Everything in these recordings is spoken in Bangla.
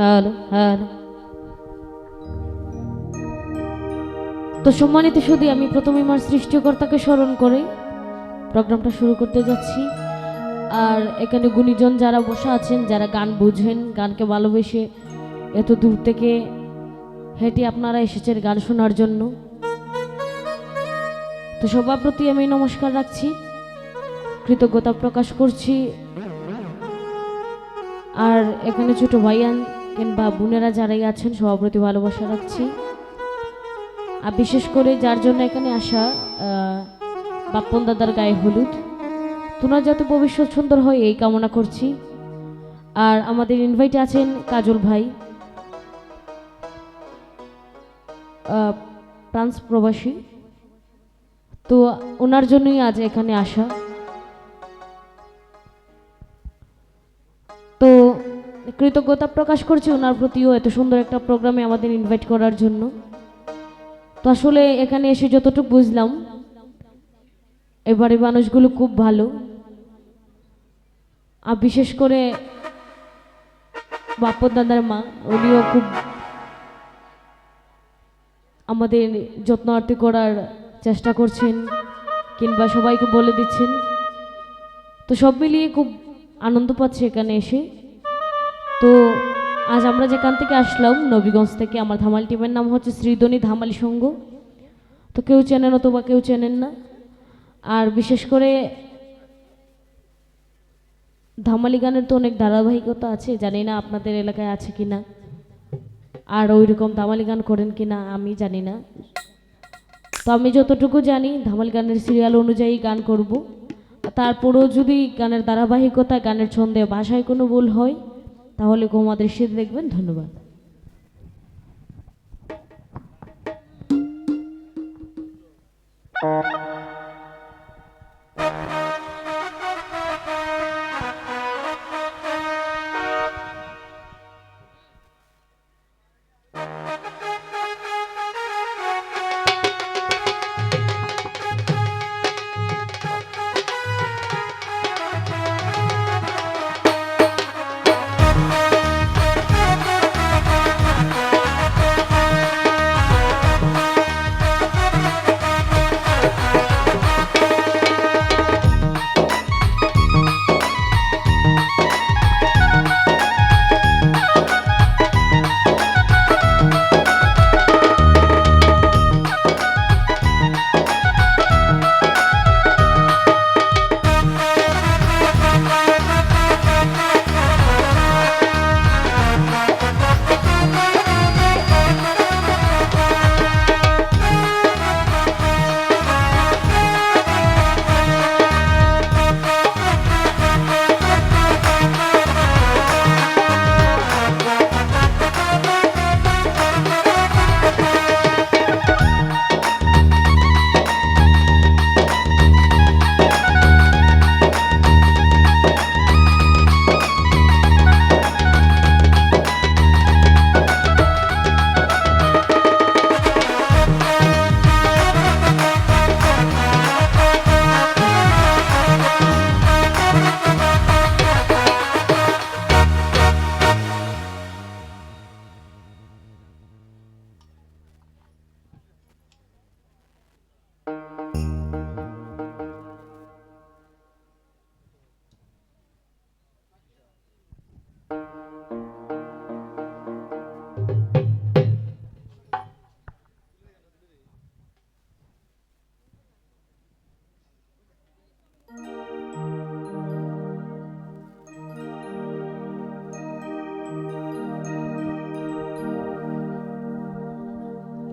Hello hello. তো সম্মানিত শুধু আমি প্রথমে আমার সৃষ্টিকর্তাকে স্মরণ করে। প্রোগ্রামটা শুরু করতে যাচ্ছি। আর এখানে গুণীজন যারা বসে আছেন, যারা গান বুঝেন, গানকে ভালোবেসে এত দূর থেকে হেঁটে আপনারা এসেছেন গান শোনার জন্য। তো সবার প্রতি আমি নমস্কার রাখছি, কৃতজ্ঞতা প্রকাশ করছি। আর এখানে ছোট ভাইয়ান কিংবা বোনেরা যারাই আছেন, সবার প্রতি ভালোবাসা রাখছি। আর বিশেষ করে যার জন্য এখানে আসা বাপ্পন দাদার গায়ে হলুদ। তোমরা যাতে ভবিষ্যৎ সুন্দর হয়, এই কামনা করছি। আর আমাদের ইনভাইট আছেন কাজল ভাই। ফ্রান্স প্রবাসী। তো ওনার জন্যই আজ এখানে আসা। কৃতজ্ঞতা প্রকাশ করছি ওনার প্রতিও এত সুন্দর একটা প্রোগ্রামে আমাদের ইনভাইট করার জন্য। তো আসলে এখানে এসে যতটুকু বুঝলাম, এবারে মানুষগুলো খুব ভালো। আর বিশেষ করে বাপর দাদার মা, উনিও খুব আমাদের যত্নার্থী করার চেষ্টা করছেন, কিংবা সবাইকে বলে দিচ্ছেন। তো সব মিলিয়ে খুব আনন্দ পাচ্ছি এখানে এসে। তো আজ আমরা যেখান থেকে আসলাম, নবীগঞ্জ থেকে, আমার ধামাল টিমের নাম হচ্ছে শ্রীধনী ধামালি সংঘ। তো কেউ চেনেন অথবা কেউ চেনেন না। আর বিশেষ করে ধামালি গানের তো অনেক ধারাবাহিকতা আছে, জানি না আপনাদের এলাকায় আছে কি না আর ওই রকম ধামালি গান করেন কি না আমি জানি না। তো আমি যতটুকু জানি, ধামাল গানের সিরিয়াল অনুযায়ী গান করব। তারপরেও যদি গানের ধারাবাহিকতা, গানের ছন্দে ভাষায় কোনো ভুল হয় তাহলে গোমাদের সেটা দেখবেন ধন্যবাদ।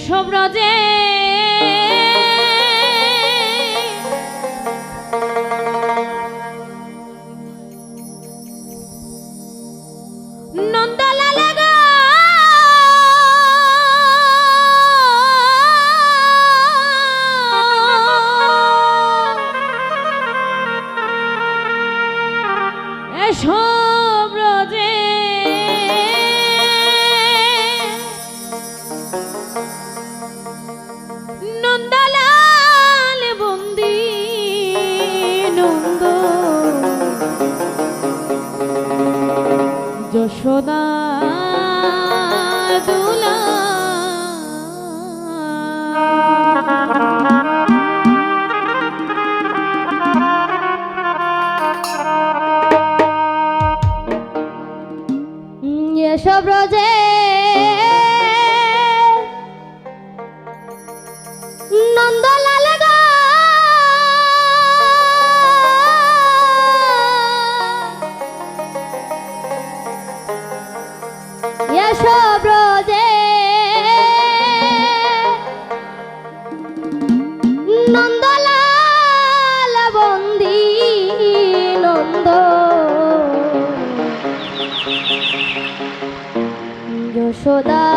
এসব রাজে এসব যশোদা দুলা। এসব রোজে এসব রোজে নন্দলাল বন্দি নন্দ। যশোদার